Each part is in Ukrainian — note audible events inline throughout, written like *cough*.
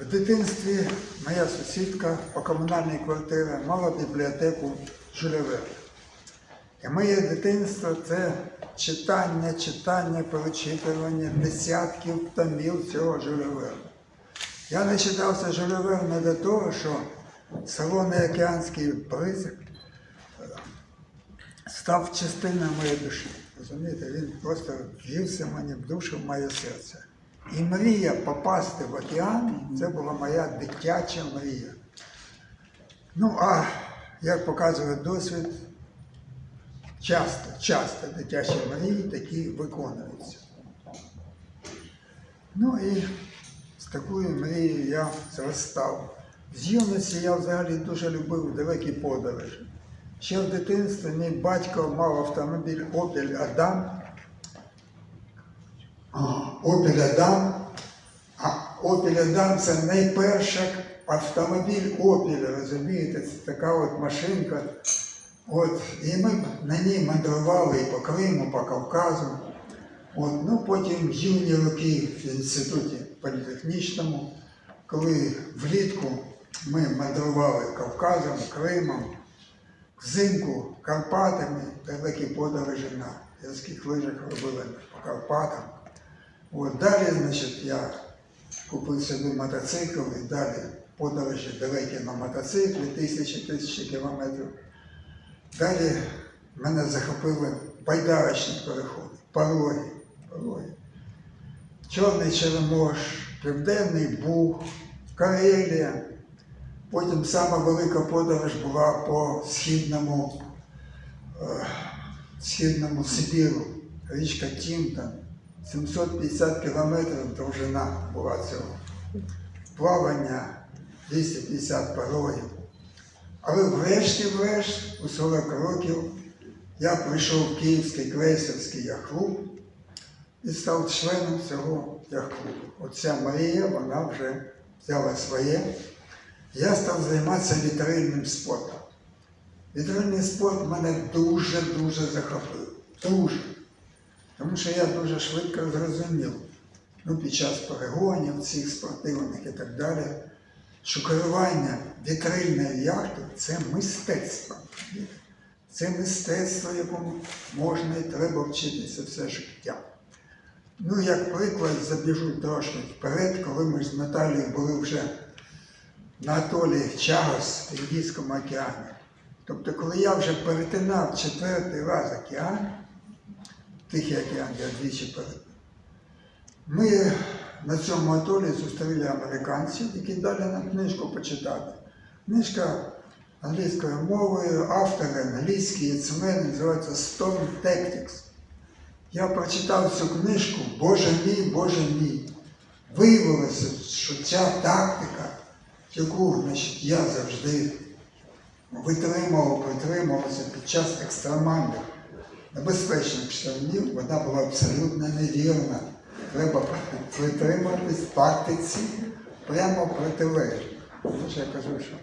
В дитинстві моя сусідка по комунальній квартирі мала бібліотеку Жюлевер. І моє дитинство це читання, читання, перечитування десятків томів цього Жюлевера. Я не читався Жюлевер не до того, що солоний океанський призик е, став частиною моєї душі. Розумієте, він просто в'ївся мені в душу, в моє серце. І мрія попасти в океан це була моя дитяча мрія. Ну, а як показує досвід, часто, часто дитячі мрії такі виконуються. Ну і з такою мрією я зростав. З юності я взагалі дуже любив далекі подорожі. Ще в дитинстві мій батько мав автомобіль Opel Адам. Opel Адам. А Opel Адам це найперший автомобіль Opel, розумієте, це така от машинка. От, і ми на ній мандрували і по Криму, по Кавказу. От, ну, потім в юні роки в інституті політехнічному, коли влітку ми мандрували Кавказом, Кримом, взимку Карпатами, далекі подорожі на гірських лижах робили по Карпатам. От, далі, значить, я купив собі мотоцикл і далі подорожі далекі на мотоциклі, тисячі тисячі кілометрів. Далі мене захопили байдарочні переходи, пороги, пороги. Чорний Черемош, Південний Буг, Карелія. Потім сама велика подорож була по східному, е, східному Сибіру, річка Тімтан. 750 кілометрів довжина була цього. Плавання 250 порогів. Але врешті-врешт, у 40 років, я прийшов в Київський крейсерський яхт-клуб і став членом цього яхт-клубу. Оця Марія, вона вже взяла своє. Я став займатися вітрильним спортом. Вітрильний спорт мене дуже-дуже захопив. Дуже. Тому що я дуже швидко зрозумів, ну, під час перегонів цих спортивних і так далі, що керування вітрильною яхтою це мистецтво. Це мистецтво, якому можна і треба вчитися все життя. Ну, як приклад, забіжу трошки вперед, коли ми з Наталією були вже на атолі Чагос в Індійському океані. Тобто, коли я вже перетинав четвертий раз океан, Тихий океан, я двічі перетнув, ми на цьому атолі зустріли американців, які дали нам книжку почитати. Книжка англійською мовою, автор англійський, яцмен, називається Storm Tactics. Я прочитав цю книжку, Боже мій, Боже мій. Виявилося, що ця тактика, яку значить, я завжди витримував, притримувався під час екстремальних, небезпечних штормів, вона була абсолютно невірна. Треба *laughs* притримуватись тактиці прямо протилежно. Що я кажу, що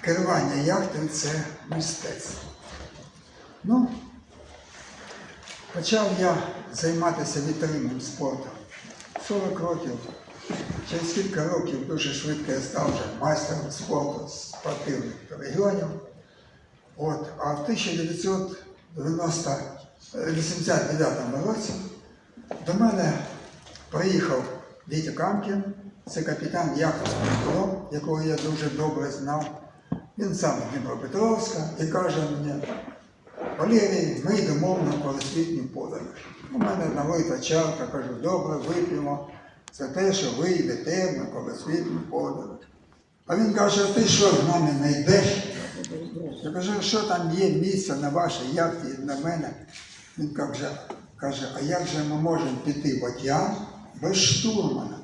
керування яхтою це мистецтво. Ну, почав я займатися вітринним спортом 40 років. Через кілька років дуже швидко я став вже майстером спорту спортивних регіонів. От, а в 1989 році до мене приїхав Вітя Камкін, це капітан яхти Дніпро, якого я дуже добре знав. Він сам з Дніпропетровська і каже мені, Валерій, ми йдемо на колосвітню подорож. У мене налита чарка, кажу, добре, вип'ємо за те, що ви йдете на колосвітню подорож. А він каже, ти що з нами не йдеш? Я кажу, що там є місце на вашій яхті і на мене? Він каже, каже, а як же ми можемо піти в океан без штурмана?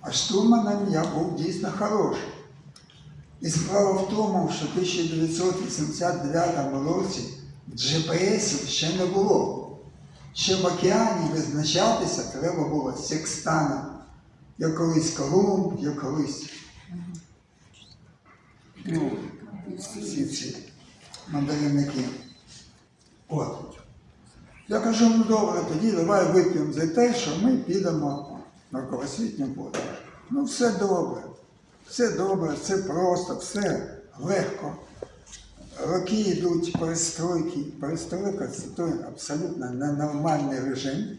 А штурманом я був дійсно хороший. І справа в тому, що в 1989 році GPS ще не було. Ще в океані визначатися треба було секстаном. Я колись Колумб, я колись. Ну, всі ці мандаринники. От. Я кажу, ну добре, тоді давай вип'ємо за те, що ми підемо на колосвітню подорож. Ну, все добре. Все добре, все просто, все легко. Роки йдуть перестройки. Перестройка це той абсолютно ненормальний режим.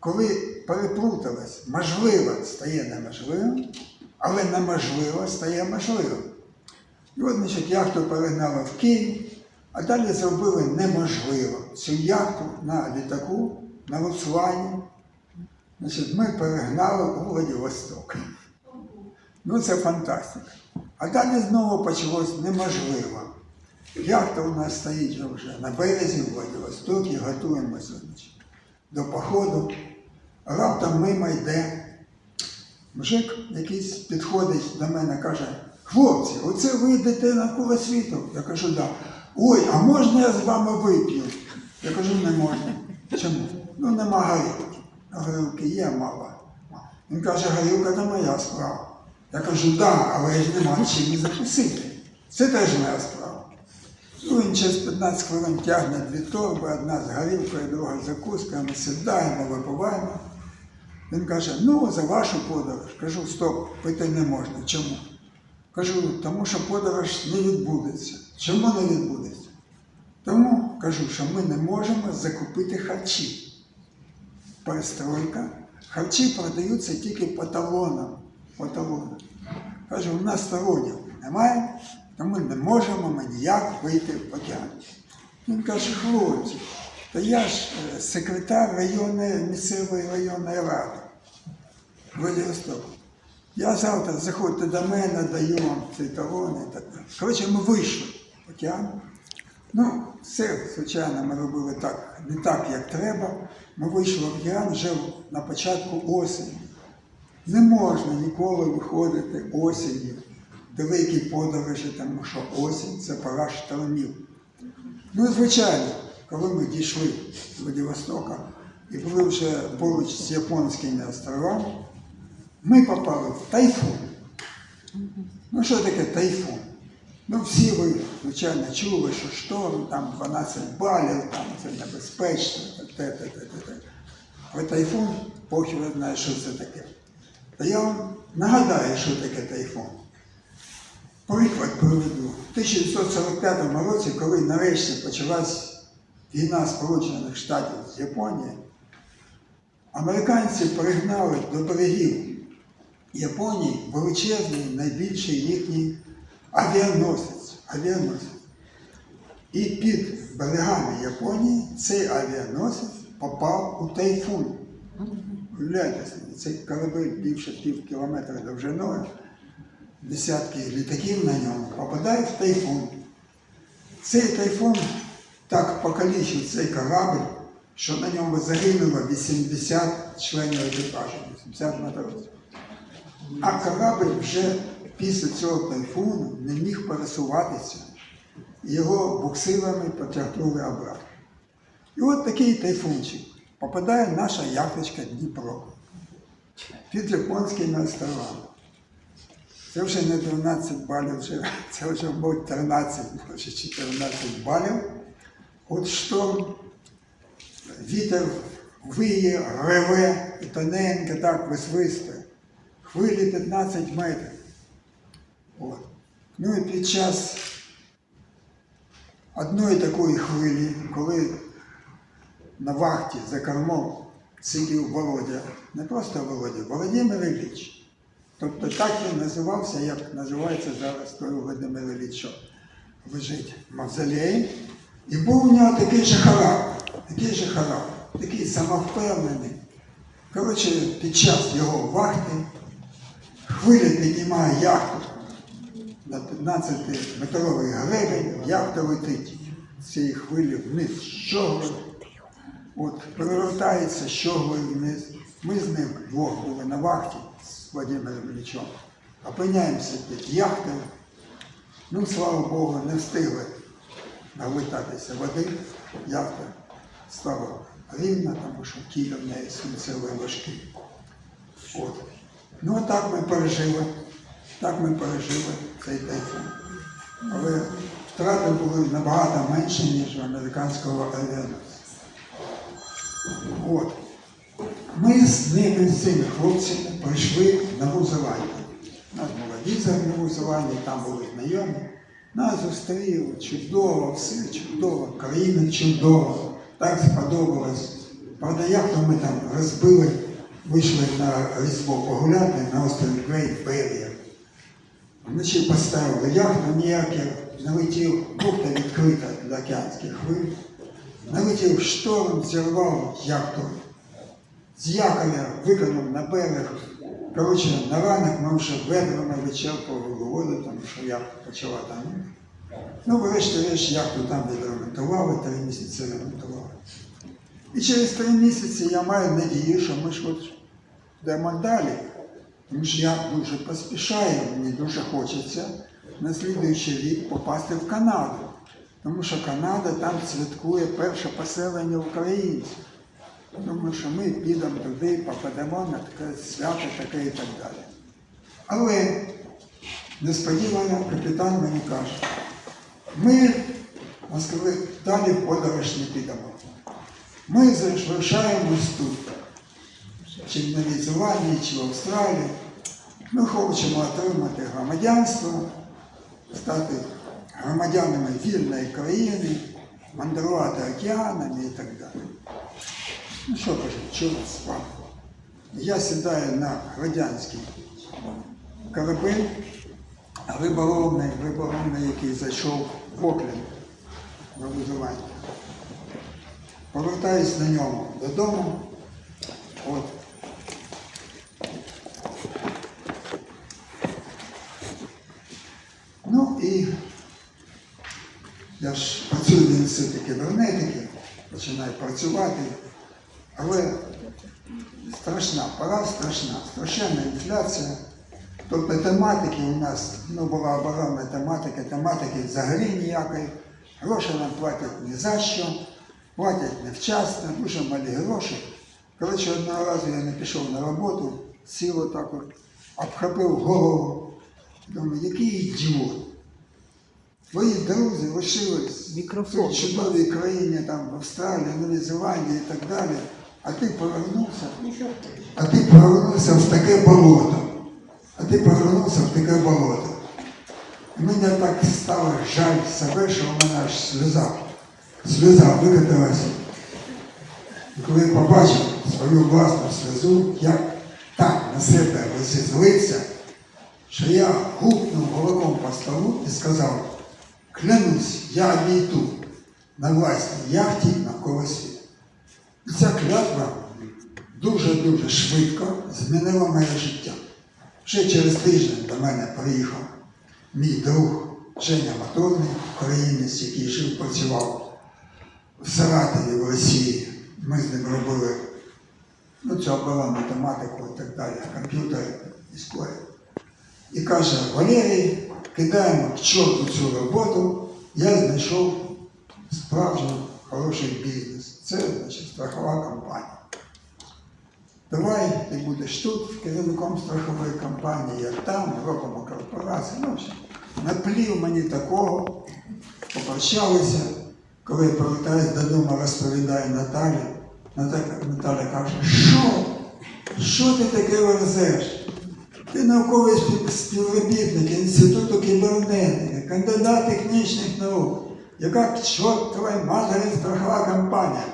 Коли переплуталось, можливо стає неможливим, але неможливо стає можливим. І от, значить, яхту перегнали в Київ, а далі зробили неможливо. Цю яхту на літаку, на Луцвані, значить, ми перегнали у Владивосток. Ну, це фантастика. А далі знову почалось неможливо. Яхта у нас стоїть вже на березі в Владивостокі, готуємося до походу. Раптом мимо йде мужик якийсь підходить до мене, каже, хлопці, оце ви йдете навколо світу. Я кажу, да. Ой, а можна я з вами вип'ю? Я кажу, не можна. Чому? Ну нема горілки. А горілки є мало. Він каже, горілка це моя справа. Я кажу, да, але ж нема чим закусити. Це теж моя справа. Ну, він через 15 хвилин тягне дві торби, одна з горілкою, друга з закускою, ми сідаємо, випиваємо. Він каже, ну за вашу подорож. Кажу, стоп, пити не можна. Чому? Кажу, тому що подорож не відбудеться. Чому не відбудеться? Тому кажу, що ми не можемо закупити харчі. Перестройка. Харчі продаються тільки по талонам. По талонам. Кажу, у нас талонів немає, тому не можемо ми ніяк вийти в океан. Він каже, хлопці, та я ж е, секретар районної місцевої районної ради Владивостоку. Я завтра заходьте до мене, даю вам ці талони. Коротше, ми вийшли в океан. Ну, все, звичайно, ми робили так, не так, як треба. Ми вийшли в океан вже на початку осені. Не можна ніколи виходити осінню, великі подорожі, тому що осінь це пора штормів. Ну, звичайно, коли ми дійшли з Владивостока і були вже поруч з японськими островами, ми попали в тайфун. Ну, що таке тайфун? Ну, всі ви, звичайно, чули, що шторм, там 12 балів, там це небезпечно, те, те, те, те, те. Але тайфун, його знає, що це таке. Та я вам нагадаю, що таке тайфун. Приклад приведу. В 1945 році, коли нарешті почалась війна Сполучених Штатів з Японією, американці пригнали до берегів Японії величезний, найбільший їхній авіаносець. авіаносець. І під берегами Японії цей авіаносець попав у тайфун. Уявляєте цей корабель більше пів кілометра довжиною, десятки літаків на ньому, попадає в тайфун. Цей тайфун так покалічив цей корабль, що на ньому загинуло 80 членів екіпажу, 80 матросів. А корабль вже після цього тайфуну не міг пересуватися. Його буксирами потягнули обратно. І от такий тайфунчик попадає наша яхточка Дніпро під японськими островами. Це вже не 12 балів, вже- це вже мабуть 13, може 14 балів. От шторм, вітер виє, реве і тоненько так висвистує. Хвилі 15 метрів. От. Ну і під час одної такої хвилі, коли на вахті за кормом сидів Володя, не просто Володя, Володимир Ілліч. Тобто так він називався, як називається зараз той Володимир Ілліч, що лежить в мавзолеї. І був у нього такий же характер, такий же характер, такий самовпевнений. Коротше, під час його вахти хвиля піднімає яхту на 15-метровий гребень, яхта летить з цієї хвилі вниз щоглою. От перевертається щоглою вниз. Ми з ним двох були на вахті з Владимиром Іллічом. Опиняємося під яхтою. Ну, слава Богу, не встигли налетатися води. Яхта стала рівна, тому що кіль в неї свинцевий важкий. От. Ну, так ми пережили. Так ми пережили цей тайфун. Але втрати були набагато менші, ніж у американського. От. ми з ними, з цими хлопцями, прийшли на Музеланді. У нас була віза в Нову там були знайомі. Нас зустріли чудово, все чудово, країна чудова, так сподобалось. Правда, як то ми там розбили, вийшли на Різдво погуляти на острові Грейт Берія. Вночі поставили яхту ніяких, налетів бухта відкрита для океанських хвиль. Налетів шторм, зірвав яхту. З якоря викинув на берег. Коротше, на ранок ми вже ведрами вичерпували воду, тому що яхта почала там. Ну, врешті-решт яхту там відремонтували, три місяці ремонтували. І через три місяці я маю надію, що ми от йдемо далі. Тому що я дуже поспішаю, мені дуже хочеться на слідуючий рік попасти в Канаду. Тому що Канада там святкує перше поселення українців. Тому що ми підемо туди, попадемо на таке свято таке і так далі. Але несподівано капітан мені каже, ми Москви далі в подорож не підемо. Ми залишаємось тут, чи в Зеландії, чи в Австралії. Ми хочемо отримати громадянство, стати громадянами вільної країни, мандрувати океанами і так далі. Ну що кажу, чого з вами? Я сідаю на радянський корабель, риболовний, риболовний, який зайшов в Окленд, в Нову Зеландію. Повертаюсь на ньому додому. От. Ну і я ж працюю в інституті кібернетики, починаю працювати, але страшна пора, страшна, страшенна інфляція. Тобто тематики у нас, ну була оборонна тематика, тематики взагалі ніякої. Гроші нам платять ні за що, платять невчасно, дуже малі гроші. Коротше, одного разу я не пішов на роботу, сів отак от, обхопив голову. Думаю, який ідіот. Твої друзі лишились в Мікрофон, цій чудовій країні, там, в Австралії, Новій Зеландії і так далі, а ти повернувся, а ти повернувся в таке болото. А ти повернувся в таке болото. І мені так стало жаль себе, що в мене аж сльоза. Сльоза викотилася. І коли я побачив свою власну сльозу, я так на себе розізлився, що я гукнув головом по столу і сказав, клянусь, я війду на власній яхті навколо світу. І ця клятва дуже-дуже швидко змінила моє життя. Ще через тиждень до мене приїхав мій друг Женя Моторний, українець, який жив, працював в Саратові в Росії. Ми з ним робили ну, цю оборонну тематику і так далі, комп'ютери, історію. І каже, Валерій, кидаємо к чорту цю роботу, я знайшов справжній хороший бізнес. Це значить страхова компанія. Давай ти будеш тут керівником страхової компанії, як там, робимо корпорацію. Ну, наплів мені такого, попрощалися. Коли я повертаюсь додому, розповідаю Наталі. Наталя каже, що? Що ти таке верзеш? Ти науковий співробітник Інституту кібернетики, кандидат технічних наук. Яка к чортовій матері страхова компанія?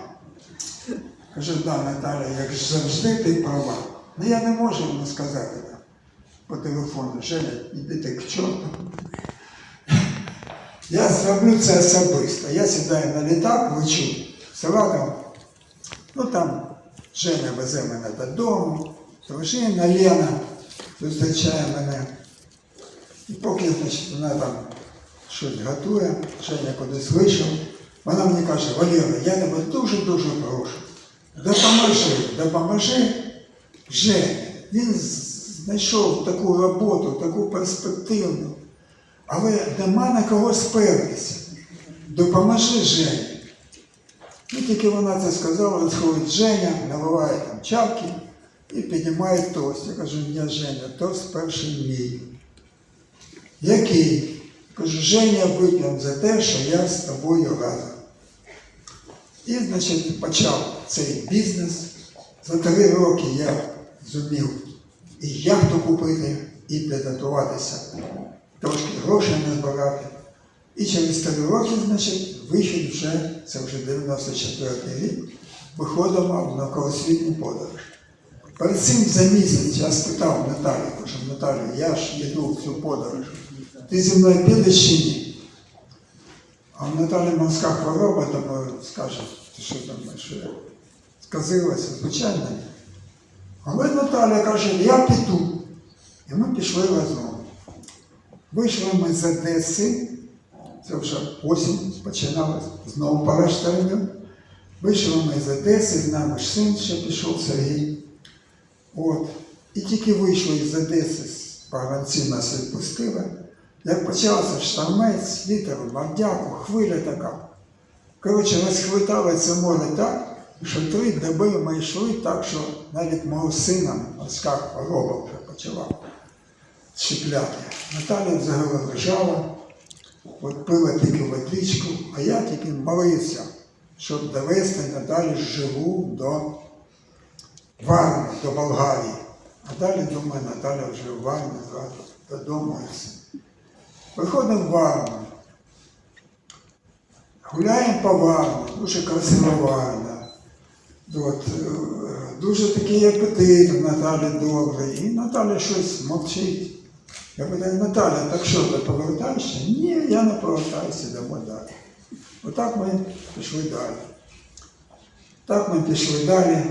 Каже, да, Наталя, як завжди ти права. Ну я не можу йому сказати так по телефону. Женя, іди ти к чорту. Я зроблю це особисто. Я сідаю на літак, лечу Саратов. Ну там Женя везе мене додому, дружина Лена зустрічає мене. І поки значить, вона там щось готує, Женя кудись вийшов, вона мені каже, Валера, я тебе дуже-дуже прошу. Допоможи, допоможи Жені. Він знайшов таку роботу, таку перспективну, але нема на кого спертися. Допоможи Жені. Ну, тільки вона це сказала, сходить Женя, наливає там чавки і піднімає тост. Я кажу, я Женя, тост перший мій. Який? Кажу, Женя, вип'ємо за те, що я з тобою разом. І, значить, почав цей бізнес За три роки я зумів і яхту купити, і підготуватися, трошки грошей назбирати. І через три роки, значить, вихід вже, це вже 94 рік, виходимо на колосвітню подорож. Перед цим за місяць я спитав Наталю, кажу, Наталю, я ж їду в цю подорож. Ти зі мною підеш чи ні? А Наталі морська хвороба, тому скаже, ти що там, що сказилася, звичайно. Але Наталя каже, я піду. І ми пішли разом. Вийшли ми з Одеси, це вже осінь починалась, знову штормів. Вийшли ми з Одеси, з нами ж син ще пішов Сергій. От. І тільки вийшли з Одеси, погранці нас відпустили. Як почався штормець, вітер, мордяку, хвиля така. Коротше, розхвитало це море так, що три доби ми йшли так, що навіть мого сина морська хвороба вже почала чіпляти. Наталя взагалі лежала, от пила тільки водичку, а я тільки молився, щоб довести Наталю живу до Варни, до Болгарії. А далі, думаю, Наталя вже в Варні додому. Виходимо в Варну. Гуляємо по Варну, дуже красива Варна. От, е, дуже такий апетит у Наталі добрий. І Наталя щось мовчить. Я питаю, Наталя, так що, ти повертаєшся? Ні, я не повертаюся, йдемо далі. Отак ми пішли далі. Так ми пішли далі.